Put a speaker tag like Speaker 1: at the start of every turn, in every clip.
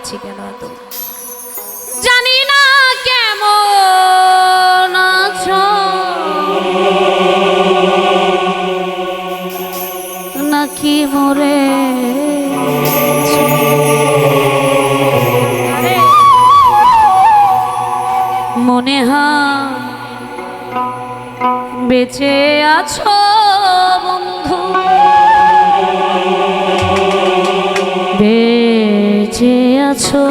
Speaker 1: আছি কেন এত? জানি না কেমন আছো। নাকি মরে মনে হয় বেঁচে আছো বন্ধু। বেঁচে আছো।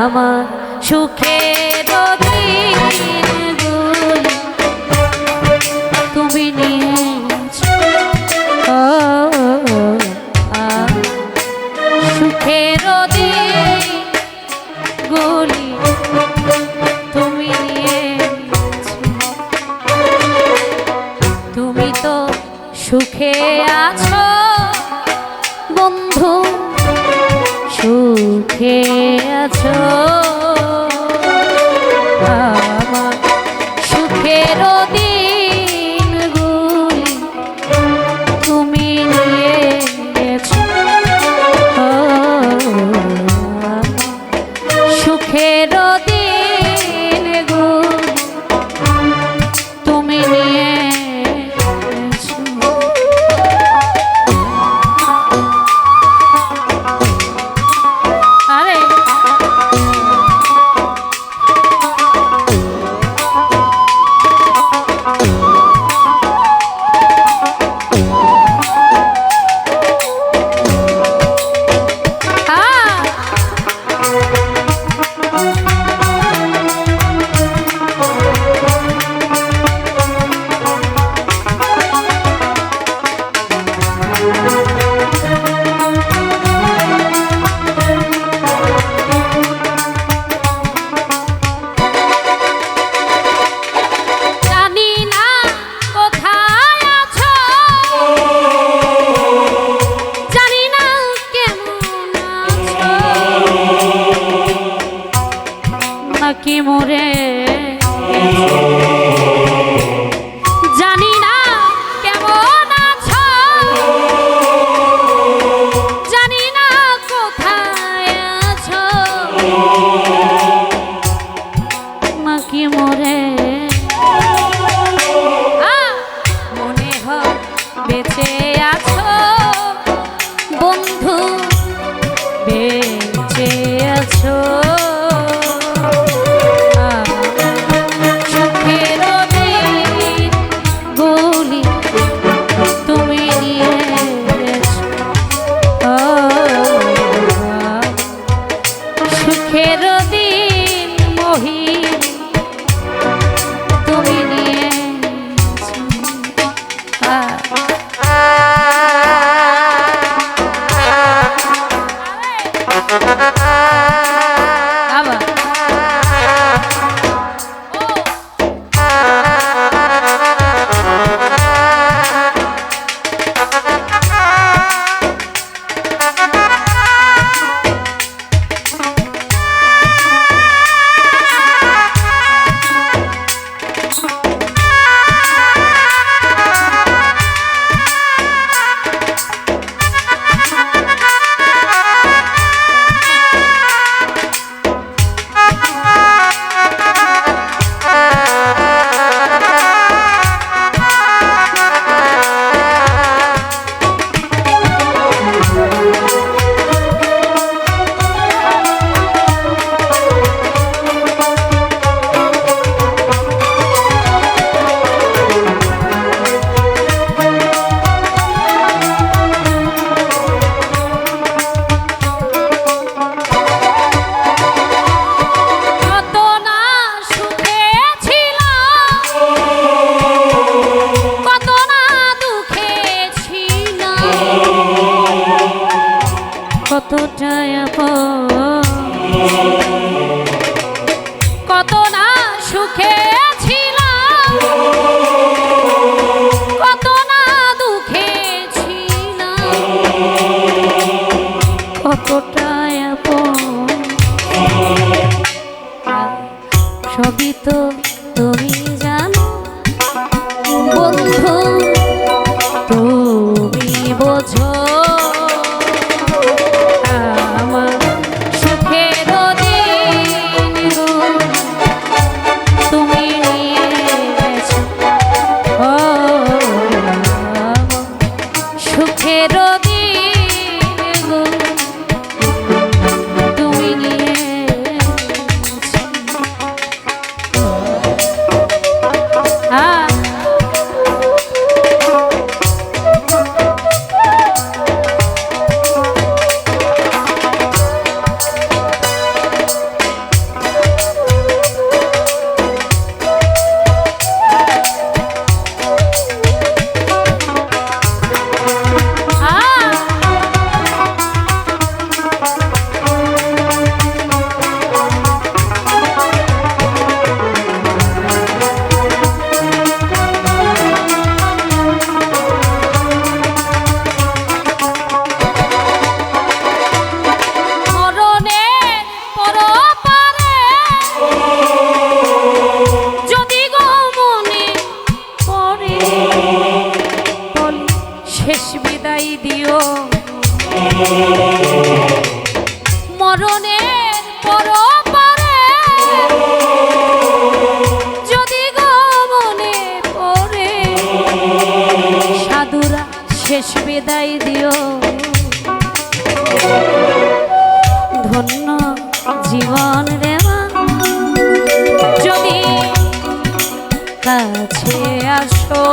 Speaker 1: আমার সুখে দিন 车 কি মোরে দুঃখের দিন মহিম 더 বিদায় দিও। ধন্য জীবন দেওয়া যদি কাছে আসো।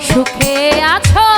Speaker 1: সুখে আছো?